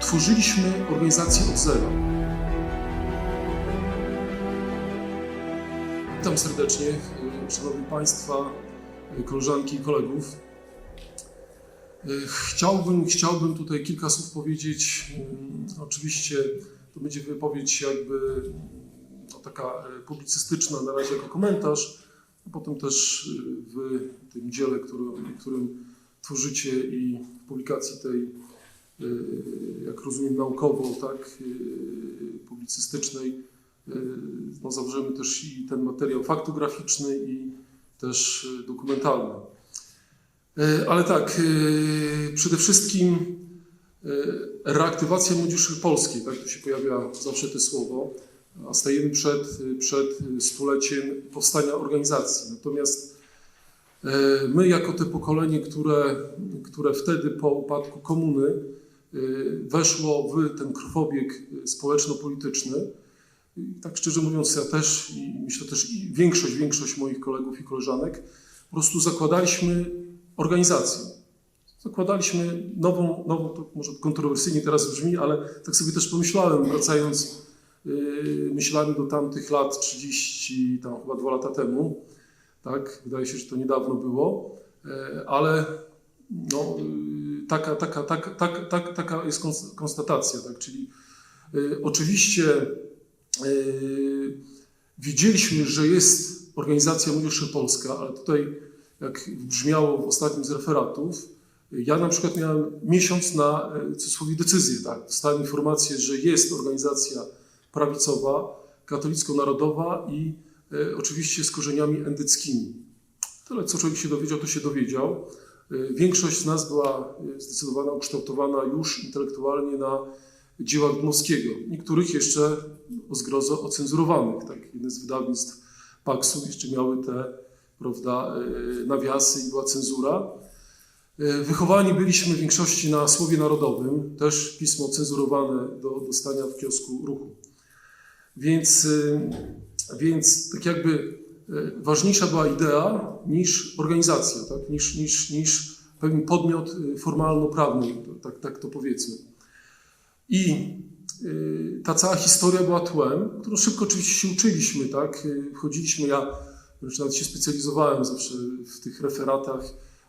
tworzyliśmy organizację od zera. Witam serdecznie, e, Szanowni Państwa, e, koleżanki i kolegów. E, Chciałbym, chciałbym tutaj kilka słów powiedzieć. Oczywiście to będzie wypowiedź jakby no, taka publicystyczna na razie jako komentarz, a potem też w tym dziele, którym, którym tworzycie i w publikacji tej, jak rozumiem, naukowo, tak, e, publicystycznej, e, no, zawrzemy też i ten materiał faktograficzny i też dokumentalny. Ale tak, przede wszystkim reaktywacja młodzieży polskiej, tak, tu się pojawia zawsze to słowo, a stajemy przed, przed stuleciem powstania organizacji. Natomiast my, jako te pokolenie, które, które wtedy po upadku komuny weszło w ten krwobieg społeczno-polityczny, tak szczerze mówiąc, ja też i myślę też i większość, większość moich kolegów i koleżanek, po prostu zakładaliśmy organizację. Zakładaliśmy nową, nową to może kontrowersyjnie teraz brzmi, ale tak sobie też pomyślałem, wracając yy, myślami do tamtych lat 30, tam chyba dwa lata temu, tak, wydaje się, że to niedawno było, e, ale no, yy, taka, taka, taka, taka, taka, taka jest kons- konstatacja, tak, czyli yy, oczywiście yy, wiedzieliśmy, że jest organizacja Młodzież Polska, ale tutaj, jak brzmiało w ostatnim z referatów, ja na przykład miałem miesiąc na w cudzysłowie decyzję. Tak? Dostałem informację, że jest organizacja prawicowa, katolicko-narodowa i e, oczywiście z korzeniami endyckimi. Tyle, co człowiek się dowiedział, to się dowiedział. E, Większość z nas była e, zdecydowana, ukształtowana już intelektualnie na dziełach Dmowskiego. Niektórych jeszcze o zgrozo ocenzurowanych. Tak? Jedne z wydawnictw Paksu jeszcze miały te prawda, e, nawiasy i była cenzura. Wychowani byliśmy w większości na Słowie Narodowym, też pismo cenzurowane do dostania w kiosku ruchu. Więc, więc tak jakby ważniejsza była idea niż organizacja, tak? niż, niż, niż pewien podmiot e, formalno-prawny, tak, tak to powiedzmy. I y, ta cała historia była tłem, którą szybko oczywiście się uczyliśmy, tak? Y, Wchodziliśmy, ja nawet się specjalizowałem zawsze w tych referatach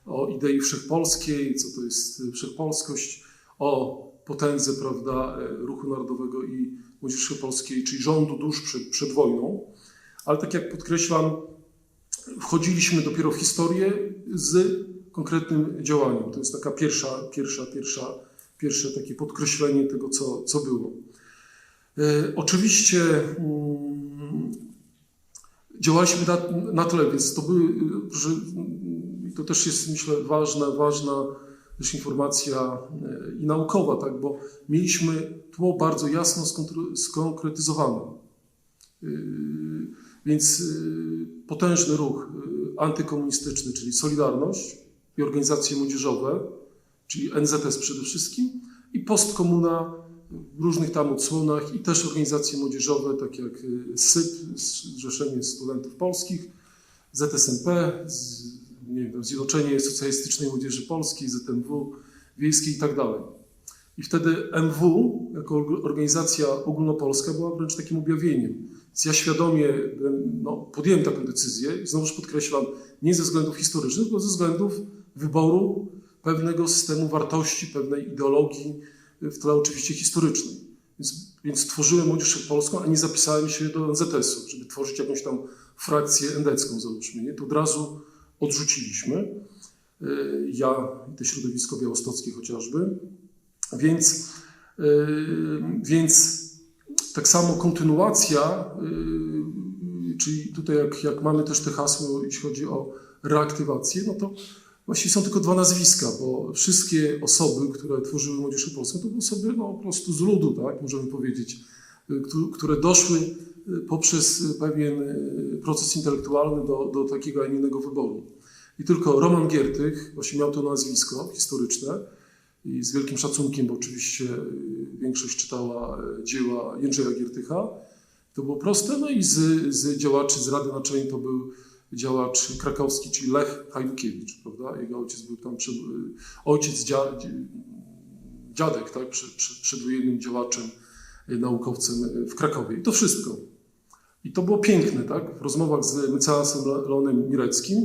o idei wszechpolskiej, co to jest y, wszechpolskość, o potędze, prawda, y, ruchu narodowego i młodzieży polskiej, czyli rządu dusz przed, przed wojną. Ale tak jak podkreślam, wchodziliśmy dopiero w historię z konkretnym działaniem. To jest taka pierwsza, pierwsza, pierwsza, pierwsze takie podkreślenie tego, co, co było. E, oczywiście mm, działaliśmy na, na tyle, więc to były, że, mm, to też jest myślę ważna, ważna też informacja e, i naukowa, tak, bo mieliśmy tło bardzo jasno skonkretyzowane. E, Więc y, potężny ruch y, antykomunistyczny, czyli Solidarność i organizacje młodzieżowe, czyli NZS przede wszystkim, i postkomuna w różnych tam odsłonach i też organizacje młodzieżowe, takie jak y, SYP, Zrzeszenie Studentów Polskich, ZSMP, z, nie wiem, Zjednoczenie Socjalistycznej Młodzieży Polskiej, ZMW Wiejskiej i tak dalej. I wtedy MW, jako organizacja ogólnopolska, była wręcz takim objawieniem. Więc ja świadomie no, podjąłem taką decyzję i znowuż podkreślam, nie ze względów historycznych, tylko ze względów wyboru pewnego systemu wartości, pewnej ideologii, w tle oczywiście historycznej. Więc, więc tworzyłem Młodzież Polską, a nie zapisałem się do NZS-u, żeby tworzyć jakąś tam frakcję endecką, załóżmy. Nie? To od razu odrzuciliśmy. Y, Ja i te środowisko białostockie chociażby. Więc, y, więc tak samo kontynuacja, yy, czyli tutaj jak, jak mamy też te hasło, jeśli chodzi o reaktywację, no to właściwie są tylko dwa nazwiska, bo wszystkie osoby, które tworzyły Młodzież Polską, to były osoby no, po prostu z ludu, tak, możemy powiedzieć, któ- które doszły yy, poprzez pewien proces intelektualny do, do takiego, a innego wyboru. I tylko Roman Giertych właśnie miał to nazwisko historyczne, i z wielkim szacunkiem, bo oczywiście y, większość czytała y, dzieła Jędrzeja Giertycha. To było proste, no i z, z działaczy z Rady Naczelnej to był działacz krakowski, czyli Lech Hajdukiewicz, prawda? Jego ojciec był tam, przed, y, ojciec dzia, dziadek, tak? Przed, przedwojennym działaczem, naukowcem w Krakowie. I to wszystko. I to było piękne, tak? W rozmowach z mecenasem Leonem Mireckim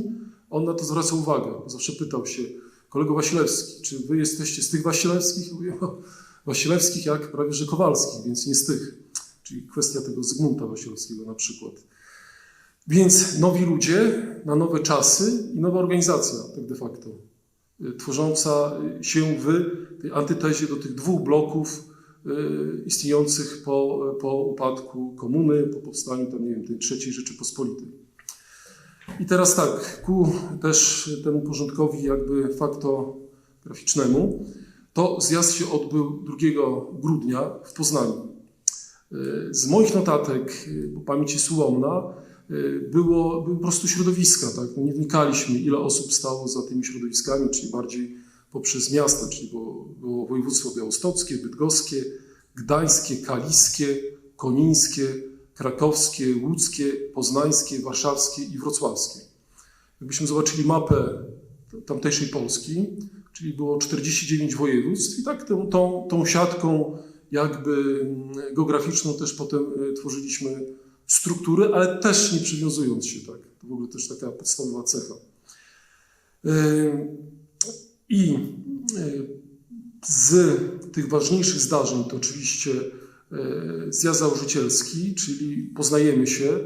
on na to zwraca uwagę. Zawsze pytał się, kolego Wasilewski, czy wy jesteście z tych Wasilewskich? Mówię, no, Wasilewskich jak prawie że Kowalskich, więc nie z tych. Czyli kwestia tego Zygmunta Wasilewskiego na przykład. Więc nowi ludzie na nowe czasy i nowa organizacja, tak de facto, y, tworząca się w tej antytezie do tych dwóch bloków y, istniejących po, po upadku komuny, po powstaniu tam, nie wiem, tej trzeciej Rzeczypospolitej. I teraz tak, ku też temu porządkowi jakby faktograficznemu, to zjazd się odbył 2 grudnia w Poznaniu. Y, Z moich notatek, y, bo pamięć jest ułomna, y, było, były po prostu środowiska. Tak? No nie wnikaliśmy, ile osób stało za tymi środowiskami, czyli bardziej poprzez miasta, czyli było, było województwo białostockie, bydgoskie, gdańskie, kaliskie, konińskie, krakowskie, łódzkie, poznańskie, warszawskie i wrocławskie. Jakbyśmy zobaczyli mapę tamtejszej Polski, czyli było 49 województw i tak tą, tą, tą siatką jakby mm, geograficzną też potem y, tworzyliśmy struktury, ale też nie przywiązując się tak. To w ogóle też taka podstawowa cecha. Y, I y, z tych ważniejszych zdarzeń to oczywiście zjazd założycielski, czyli poznajemy się,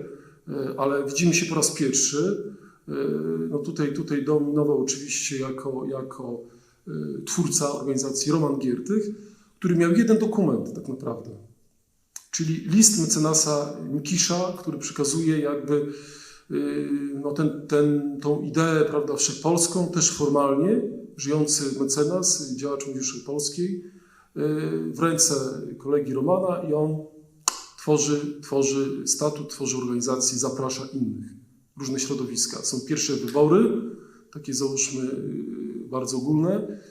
ale widzimy się po raz pierwszy. No tutaj, tutaj dominował oczywiście jako, jako twórca organizacji Roman Giertych, który miał jeden dokument tak naprawdę, czyli list mecenasa Mikisza, który przekazuje jakby no ten, ten, tą ideę prawda, wszechpolską, też formalnie, żyjący mecenas, działacz młodzieży polskiej, w ręce kolegi Romana i on tworzy, tworzy statut, tworzy organizację, zaprasza innych, różne środowiska. Są pierwsze wybory, takie załóżmy bardzo ogólne.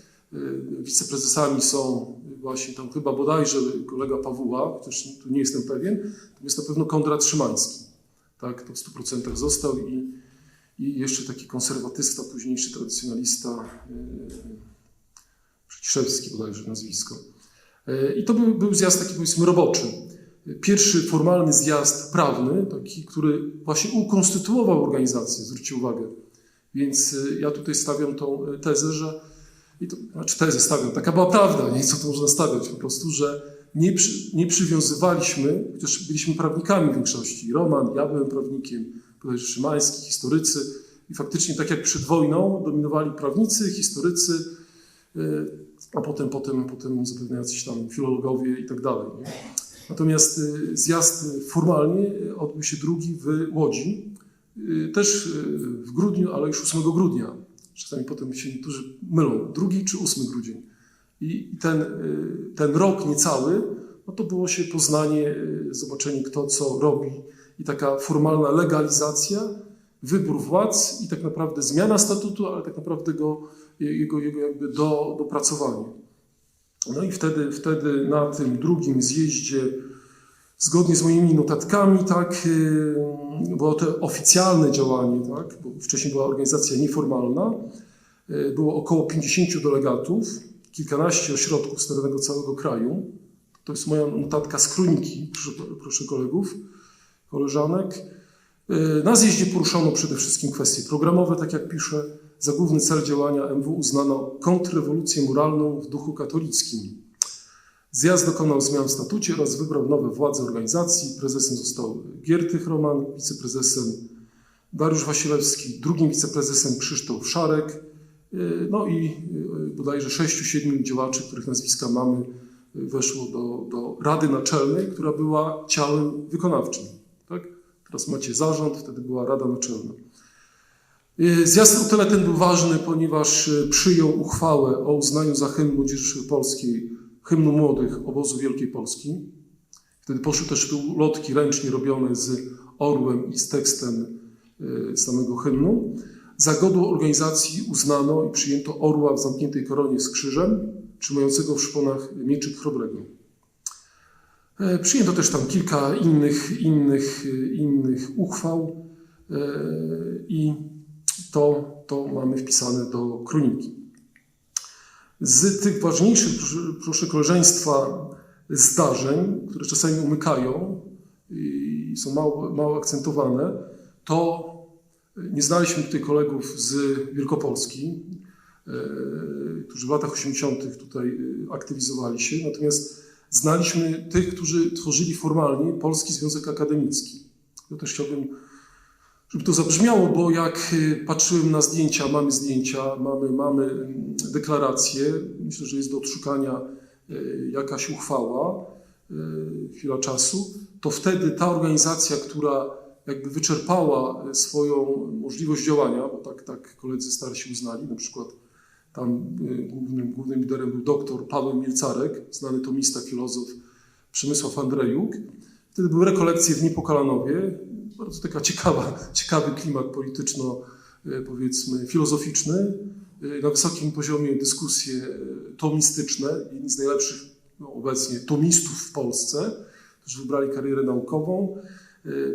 Wiceprezesami są właśnie tam chyba bodajże kolega Pawła, chociaż tu nie jestem pewien, jest na pewno Kondrat Szymański. Tak, to w 100% został i, i jeszcze taki konserwatysta, późniejszy tradycjonalista, Przyciszewski bodajże nazwisko. I to był, był zjazd taki powiedzmy roboczy. Pierwszy formalny zjazd prawny, taki, który właśnie ukonstytuował organizację, zwróćcie uwagę. Więc ja tutaj stawiam tą tezę, że i to znaczy tezę stawiam, taka była prawda, nie co to można stawiać po prostu, że nie, przy, nie przywiązywaliśmy, chociaż byliśmy prawnikami w większości, Roman, ja byłem prawnikiem, Szymański, historycy i faktycznie tak jak przed wojną dominowali prawnicy, historycy, a potem, potem, potem zapewne jacyś tam filologowie i tak dalej. Natomiast zjazd formalnie odbył się drugi w Łodzi, też w grudniu, ale już 8 grudnia. Czasami potem się niektórzy mylą, drugi czy 8 grudzień. I ten, ten rok niecały, no to było się poznanie, zobaczenie kto co robi i taka formalna legalizacja, wybór władz i tak naprawdę zmiana statutu, ale tak naprawdę go, jego, jego jakby do, dopracowanie. No i wtedy, wtedy na tym drugim zjeździe zgodnie z moimi notatkami, tak, było to oficjalne działanie, tak, bo wcześniej była organizacja nieformalna, było około 50 delegatów, kilkanaście ośrodków z terennego całego kraju. To jest moja notatka z kroniki, proszę, proszę kolegów, koleżanek. Na zjeździe poruszono przede wszystkim kwestie programowe, tak jak piszę. Za główny cel działania MW uznano kontrrewolucję moralną w duchu katolickim. Zjazd dokonał zmian w statucie oraz wybrał nowe władze organizacji. Prezesem został Giertych Roman, wiceprezesem Dariusz Wasilewski, drugim wiceprezesem Krzysztof Szarek, no i bodajże sześciu, siedmiu działaczy, których nazwiska mamy, weszło do, do Rady Naczelnej, która była ciałem wykonawczym. Tak? Teraz macie zarząd, wtedy była Rada Naczelna. Zjazd o tyle ten był ważny, ponieważ przyjął uchwałę o uznaniu za hymn Młodzieży Polskiej hymnu młodych obozu Wielkiej Polski. Wtedy poszły też tu lotki ręcznie robione z orłem i z tekstem samego hymnu. Za godło organizacji uznano i przyjęto orła w zamkniętej koronie z krzyżem, trzymającego w szponach mieczyk chrobrego. Przyjęto też tam kilka innych, innych, innych uchwał i to, to mamy wpisane do kroniki. Z tych ważniejszych, proszę, koleżeństwa, zdarzeń, które czasami umykają i są mało, mało akcentowane, to nie znaliśmy tutaj kolegów z Wielkopolski, e, którzy w latach 80. tutaj e, aktywizowali się, natomiast znaliśmy tych, którzy tworzyli formalnie Polski Związek Akademicki. Ja też chciałbym, żeby to zabrzmiało, bo jak e, patrzyłem na zdjęcia, mamy zdjęcia, mamy, mamy mm, deklaracje, myślę, że jest do odszukania e, jakaś uchwała, e, chwila czasu, to wtedy ta organizacja, która jakby wyczerpała swoją możliwość działania, bo tak, tak koledzy starsi uznali, na przykład tam e, głównym, głównym liderem był doktor Paweł Mielcarek, znany tomista, filozof Przemysław Andrejuk. Wtedy były rekolekcje w Niepokalanowie, bardzo taka ciekawa, ciekawy klimat polityczno, e, powiedzmy, filozoficzny, e, na wysokim poziomie dyskusje tomistyczne, jedni z najlepszych no, obecnie tomistów w Polsce, którzy wybrali karierę naukową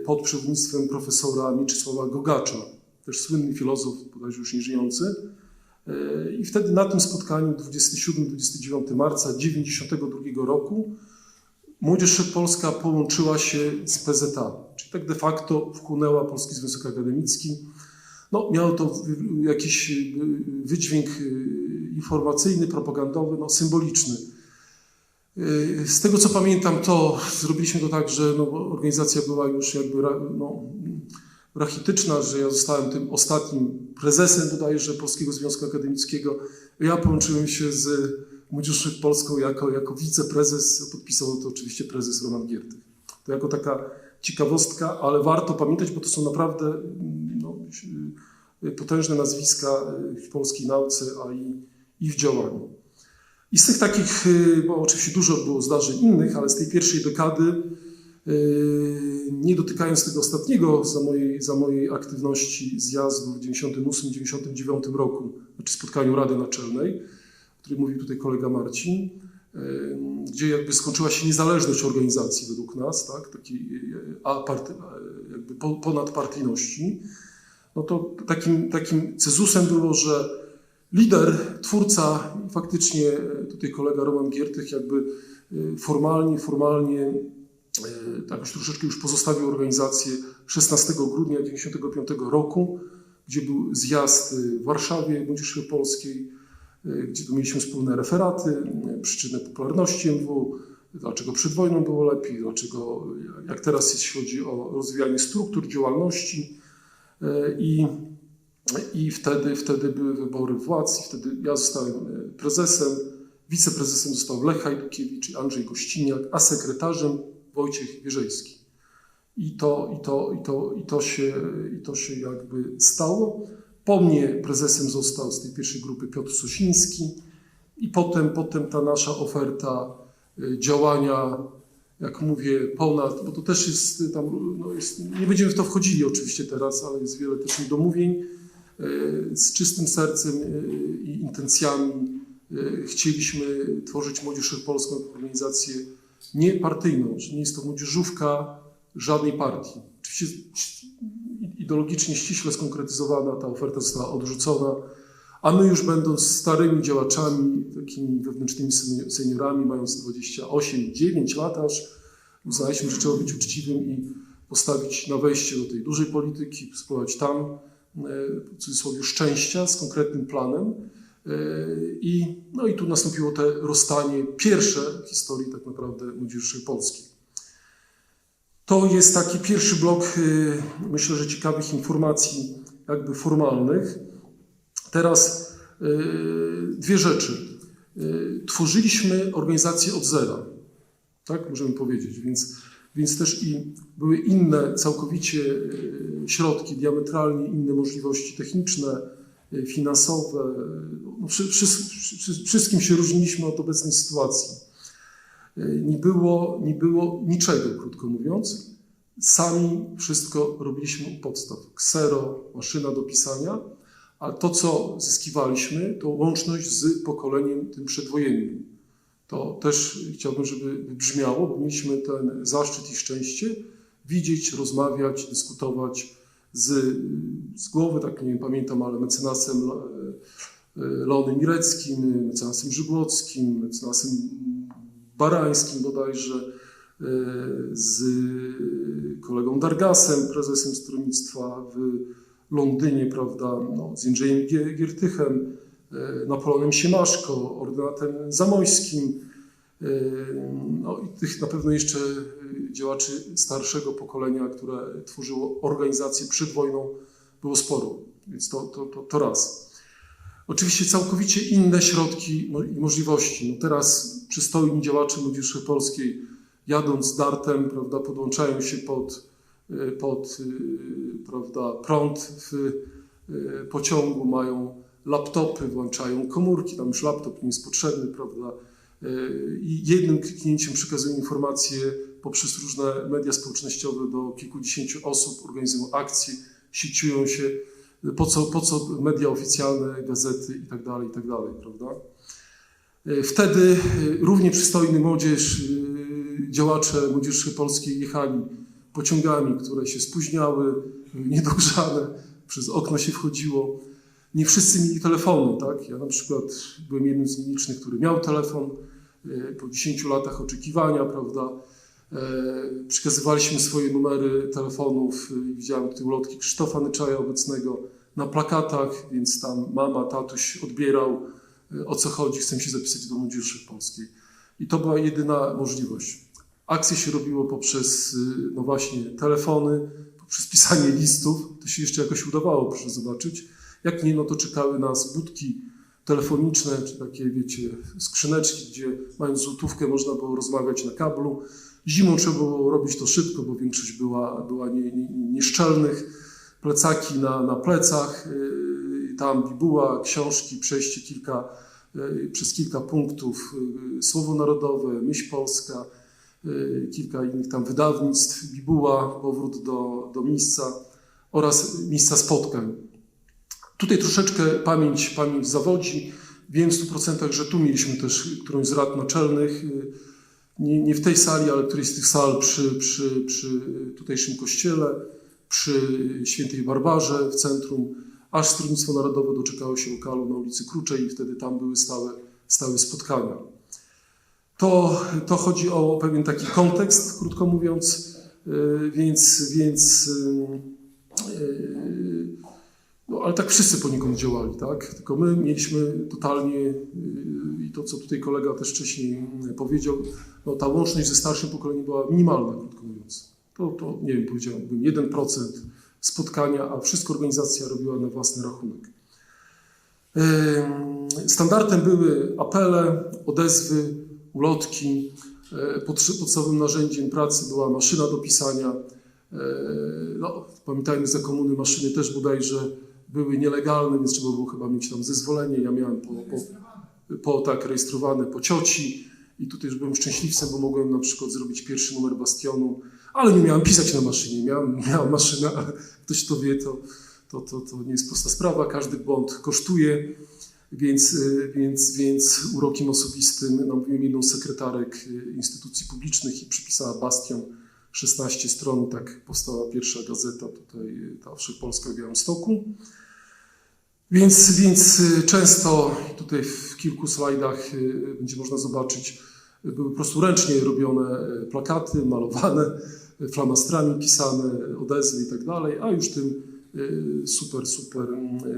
pod przewodnictwem profesora Mieczysława Gogacza, też słynny filozof, bodajże już nieżyjący. I wtedy na tym spotkaniu 27-29 marca 1992 roku Młodzież Wszechpolska połączyła się z PZA, czyli tak de facto wchłonęła Polski Związek Akademicki. No, miało to jakiś y, wydźwięk y, informacyjny, propagandowy, no, symboliczny. Y, Z tego co pamiętam, to zrobiliśmy to tak, że no, organizacja była już jakby no, rachityczna, że ja zostałem tym ostatnim prezesem bodajże Polskiego Związku Akademickiego. Ja połączyłem się z Młodzieżą Polską jako, jako wiceprezes, podpisał to oczywiście prezes Roman Giertych. To jako taka ciekawostka, ale warto pamiętać, bo to są naprawdę mm, no, y, potężne nazwiska y, w polskiej nauce, a i, i w działaniu. I z tych takich, y, bo oczywiście dużo było zdarzeń innych, ale z tej pierwszej dekady, nie dotykając tego ostatniego za mojej, za mojej aktywności zjazdu w 98-99 roku, znaczy spotkaniu Rady Naczelnej, o której mówił tutaj kolega Marcin, y, gdzie jakby skończyła się niezależność organizacji według nas, tak, takiej y, aparty, jakby po- ponadpartyjności, no to takim, takim cezusem było, że lider, twórca, faktycznie tutaj kolega Roman Giertych jakby formalnie, formalnie tak już troszeczkę już pozostawił organizację 16 grudnia 1995 roku, gdzie był zjazd e, w Warszawie Młodzieży Polskiej, e, gdzie tu mieliśmy wspólne referaty, e, przyczyny popularności MW, dlaczego przed wojną było lepiej, dlaczego jak teraz jeśli chodzi o rozwijanie struktur działalności e, i i wtedy, wtedy były wybory władz i wtedy ja zostałem e, prezesem, wiceprezesem został Lech Hajdukiewicz i Andrzej Gościniak, a sekretarzem Wojciech Wierzejski. I to, i to, i to, i to, się, i to się jakby stało. Po mnie prezesem został z tej pierwszej grupy Piotr Sosiński i potem, potem ta nasza oferta e, działania, jak mówię, ponad, bo to też jest e, tam, no jest, nie będziemy w to wchodzili oczywiście teraz, ale jest wiele też niedomówień, e, z czystym sercem i intencjami chcieliśmy tworzyć Młodzież Wszechpolską jako organizację niepartyjną, że nie jest to młodzieżówka żadnej partii. Oczywiście ideologicznie ściśle skonkretyzowana ta oferta została odrzucona, a my już będąc starymi działaczami, takimi wewnętrznymi seni- seniorami, mając 28-9 lat aż, uznaliśmy, że trzeba być uczciwym i postawić na wejście do tej dużej polityki, spróbować tam, e, w cudzysłowie, szczęścia z konkretnym planem. E, I, no i tu nastąpiło te rozstanie pierwsze w historii tak naprawdę Młodzieży Polskiej. To jest taki pierwszy blok, y, myślę, że ciekawych informacji jakby formalnych. Teraz y, dwie rzeczy. Tworzyliśmy organizację od zera, tak możemy powiedzieć, więc, więc też i były inne całkowicie środki, diametralnie inne możliwości techniczne, finansowe. No, wszy, wszy, wszy, wszystkim się różniliśmy od obecnej sytuacji. Y, Nie było, nie było niczego, krótko mówiąc. Sami wszystko robiliśmy u podstaw. Ksero, maszyna do pisania, a to, co zyskiwaliśmy, to łączność z pokoleniem tym przedwojennym. To też chciałbym, żeby wybrzmiało, bo mieliśmy ten zaszczyt i szczęście widzieć, rozmawiać, dyskutować z, z głowy, tak nie pamiętam, ale mecenasem Leonem Mireckim, mecenasem Żygłockim, mecenasem Barańskim bodajże, e, z kolegą Dargasem, prezesem stronnictwa w Londynie, prawda, no, z Jędrzejem Gie- Giertychem, e, Napoleonem Siemaszko, ordynatem Zamojskim, e, no i tych na pewno jeszcze e, działaczy starszego pokolenia, które tworzyło organizację przed wojną, było sporo, więc to, to, to, to raz. Oczywiście całkowicie inne środki i możliwości. No teraz przystojni działacze Młodzieży Polskiej jadąc dartem, prawda, podłączają się pod, y, pod y, prawda, prąd w y, pociągu, mają laptopy, włączają komórki, tam już laptop nie jest potrzebny, prawda, i jednym kliknięciem przekazują informacje poprzez różne media społecznościowe do kilkudziesięciu osób, organizują akcje, sieciują się, po co, po co media oficjalne, gazety i tak dalej, i tak prawda. Y, Wtedy y, równie przystojny młodzież, y, działacze Młodzieży Polskiej jechali pociągami, które się spóźniały, niedogrzane, przez okno się wchodziło. Nie wszyscy mieli telefony, tak? Ja na przykład byłem jednym z nielicznych, który miał telefon po 10 latach oczekiwania, prawda? E, Przekazywaliśmy swoje numery telefonów. y, Widziałem tutaj ulotki Krzysztofa Nyczaja obecnego na plakatach, więc tam mama, tatuś odbierał y, o co chodzi, chcę się zapisać do Młodzieży Polskiej. I to była jedyna możliwość. Akcje się robiło poprzez, no właśnie, telefony, poprzez pisanie listów. To się jeszcze jakoś udawało, proszę zobaczyć. Jak nie, no to czekały nas budki telefoniczne, czy takie, wiecie, skrzyneczki, gdzie mając złotówkę można było rozmawiać na kablu. Zimą trzeba było robić to szybko, bo większość była, była nie, nie, nieszczelnych. Plecaki na, na plecach, yy, tam bibuła, książki, przejście kilka, yy, przez kilka punktów, yy, Słowo Narodowe, Myśl Polska, yy, kilka innych tam wydawnictw, bibuła, powrót do, do miejsca oraz miejsca spotkań. Tutaj troszeczkę pamięć, pamięć zawodzi. Wiem w 100%, że tu mieliśmy też którąś z rad naczelnych. yy, Nie, nie w tej sali, ale którejś z tych sal przy, przy, przy tutejszym kościele, przy Świętej Barbarze w centrum, aż Stronnictwo Narodowe doczekało się lokalu na ulicy Kruczej i wtedy tam były stałe, stałe spotkania. To, to chodzi o pewien taki kontekst, krótko mówiąc, yy, więc, więc yy, no, ale tak wszyscy poniekąd działali, tak? Tylko my mieliśmy totalnie, to co tutaj kolega też wcześniej yy, powiedział, no, ta łączność ze starszym pokoleniem była minimalna, krótko mówiąc. To, to nie wiem, powiedziałbym 1% spotkania, a wszystko organizacja robiła na własny rachunek. Standardem były apele, odezwy, ulotki. Podsz- Podstawowym narzędziem pracy była maszyna do pisania. Yy, No, pamiętajmy, za komuny maszyny też bodajże były nielegalne, więc trzeba było chyba mieć tam zezwolenie. Ja miałem po, po, po tak rejestrowane po cioci i tutaj już byłem szczęśliwcem, bo mogłem na przykład zrobić pierwszy numer Bastionu, ale nie miałem pisać na maszynie. Miałem, miałem maszynę, ale ktoś to wie, to, to, to, to nie jest prosta sprawa. Każdy błąd kosztuje, więc, y, więc, więc urokiem osobistym namówiłem jedną z sekretarek y, instytucji publicznych i przypisała Bastion 16 stron. Tak powstała pierwsza gazeta tutaj, y, ta Wszechpolska w Białymstoku. Więc, więc y, często tutaj w kilku slajdach y, będzie można zobaczyć, y, były po prostu ręcznie robione y, plakaty, malowane, y, flamastrami pisane, odezwy i tak dalej, a już tym y, super, super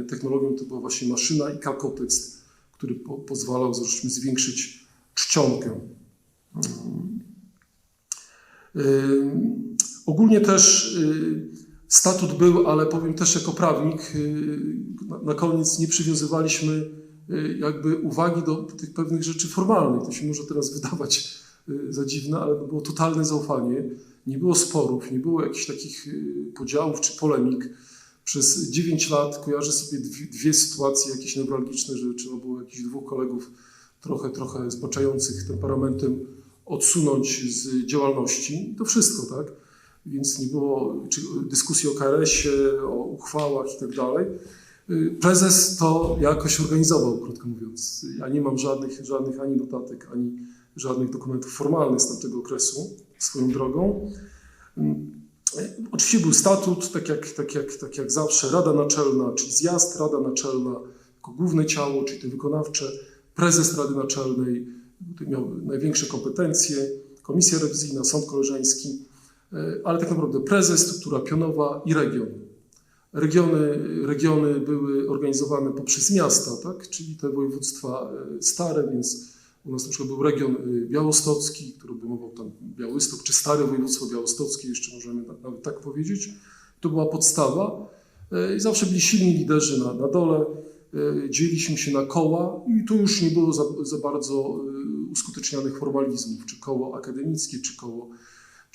y, technologią to była właśnie maszyna i kalkotekst, który po, pozwalał zresztą zwiększyć czcionkę. Mm. Y, Ogólnie też y, statut był, ale powiem też jako prawnik, y, na, koniec nie przywiązywaliśmy y, jakby uwagi do tych pewnych rzeczy formalnych. To się może teraz wydawać y, za dziwne, ale było totalne zaufanie. Nie było sporów, nie było jakichś takich podziałów czy polemik. Przez 9 lat kojarzę sobie dwie, dwie sytuacje jakieś newralgiczne, że trzeba było jakichś dwóch kolegów trochę, trochę zbaczających temperamentem odsunąć z działalności. To wszystko, tak? Więc nie było dyskusji o KRS-ie, o uchwałach i tak dalej. Prezes to jakoś organizował, krótko mówiąc. Ja nie mam żadnych, żadnych ani notatek, ani żadnych dokumentów formalnych z tamtego okresu swoją drogą. Oczywiście był statut, tak jak, tak, jak, tak jak zawsze, Rada Naczelna, czyli zjazd, Rada Naczelna, jako główne ciało, czyli te wykonawcze, prezes Rady Naczelnej, miał największe kompetencje, komisja rewizyjna, sąd koleżeński, ale tak naprawdę prezes, struktura pionowa i region. Regiony, regiony były organizowane poprzez miasta, tak? czyli te województwa e, stare, więc u nas na przykład był region e, białostocki, który obejmował tam Białystok, czy stare województwo białostockie, jeszcze możemy na- nawet tak powiedzieć. To była podstawa. E, I zawsze byli silni liderzy na, na dole. E, Dzieliliśmy się na koła i tu już nie było za, za bardzo e, uskutecznianych formalizmów, czy koło akademickie, czy koło,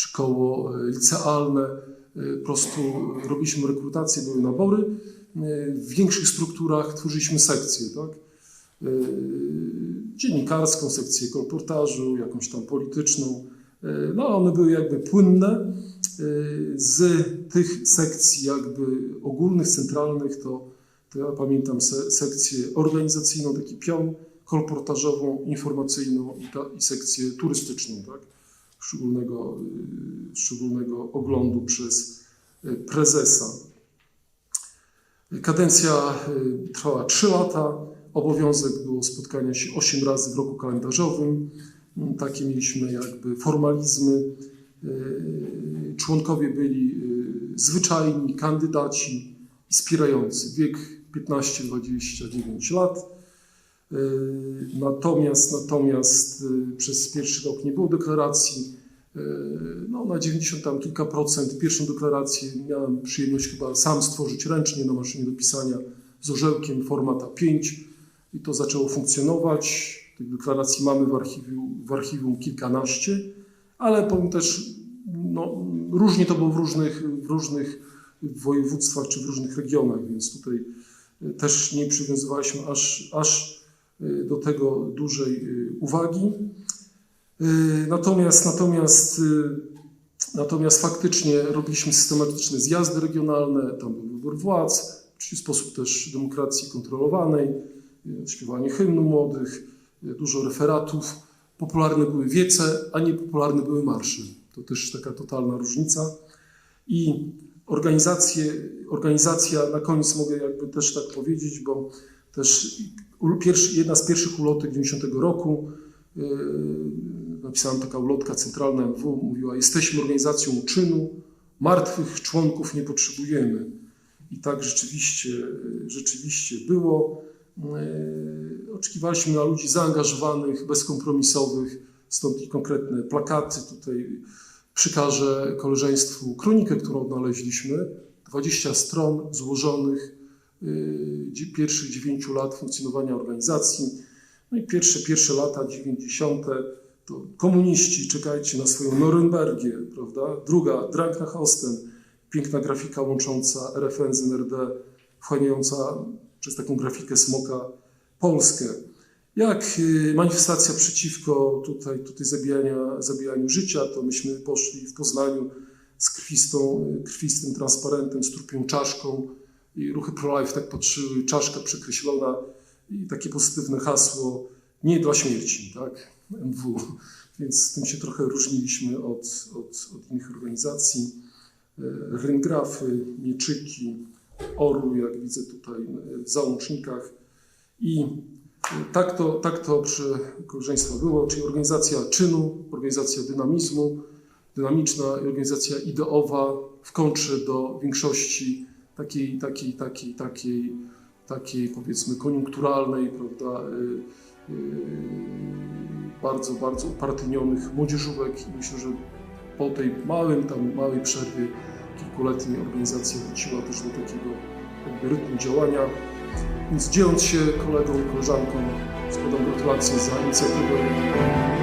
czy koło e, licealne. E, Po prostu robiliśmy rekrutację, były nabory. E, W większych strukturach tworzyliśmy sekcje, tak? Dziennikarską, sekcję kolportażu, jakąś tam polityczną. No, one były jakby płynne. Z tych sekcji jakby ogólnych, centralnych, to, to ja pamiętam se, sekcję organizacyjną, taki pion, kolportażową, informacyjną i, ta, i sekcję turystyczną, tak? Szczególnego, y, szczególnego oglądu przez y, prezesa. Kadencja y, trwała 3 lata. Obowiązek było spotkania się 8 razy w roku kalendarzowym. Mm, Takie mieliśmy jakby formalizmy. Członkowie byli zwyczajni, kandydaci wspierający. Wiek 15-29 lat. Y, Natomiast, natomiast y, przez pierwszy rok nie było deklaracji. Y, No, na 90 tam kilka procent pierwszą deklarację miałem przyjemność chyba sam stworzyć ręcznie na maszynie do pisania z orzełkiem format A5 i to zaczęło funkcjonować. Tych deklaracji mamy w archiwum, w archiwum kilkanaście, ale powiem też, no, różnie to było w różnych, w różnych województwach czy w różnych regionach, więc tutaj też nie przywiązywaliśmy aż, aż do tego dużej y, uwagi. Y, Natomiast, natomiast, y, natomiast faktycznie robiliśmy systematyczne zjazdy regionalne, tam był wybór władz, czyli sposób też demokracji kontrolowanej, y, śpiewanie hymnu młodych, y, dużo referatów. Popularne były wiece, a niepopularne były marsze. To też taka totalna różnica. I organizacje, organizacja, na koniec mogę jakby też tak powiedzieć, bo też jedna z pierwszych ulotek 90 roku, yy, napisałem taka ulotka centralna MW, mówiła, jesteśmy organizacją czynu, martwych członków nie potrzebujemy. I tak rzeczywiście, rzeczywiście było. Yy, Oczekiwaliśmy na ludzi zaangażowanych, bezkompromisowych, stąd i konkretne plakaty. Tutaj przekażę koleżeństwu kronikę, którą odnaleźliśmy. 20 stron złożonych pierwszych 9 lat funkcjonowania organizacji. No i pierwsze, pierwsze lata 90. to komuniści, czekajcie na swoją Norymbergię, prawda? Druga, Drang nach Osten, piękna grafika łącząca RFN z NRD, wchłaniająca przez taką grafikę smoka Polskę. Jak y, manifestacja przeciwko tutaj, tutaj zabijania, zabijaniu życia, to myśmy poszli w Poznaniu z krwistą, y, krwistym transparentem, z trupią czaszką i ruchy pro-life tak patrzyły, czaszka przekreślona i takie pozytywne hasło nie dla śmierci, tak, MW. Więc z tym się trochę różniliśmy od, od, od innych organizacji. E, Ryngrafy, mieczyki, orły, jak widzę tutaj e, w załącznikach. I tak to, tak to przy koleżeństwa było, czyli organizacja czynu, organizacja dynamizmu, dynamiczna i organizacja ideowa w kontrze do większości takiej, takiej, takiej, takiej, takiej powiedzmy koniunkturalnej, prawda, y, y, bardzo, bardzo upartyjnionych młodzieżówek i myślę, że po tej małym, tam małej przerwie kilkuletniej organizacja wróciła też do takiego jakby rytmu działania. Więc dzieląc się kolegą i koleżanką, składam gratulacje za inicjatywę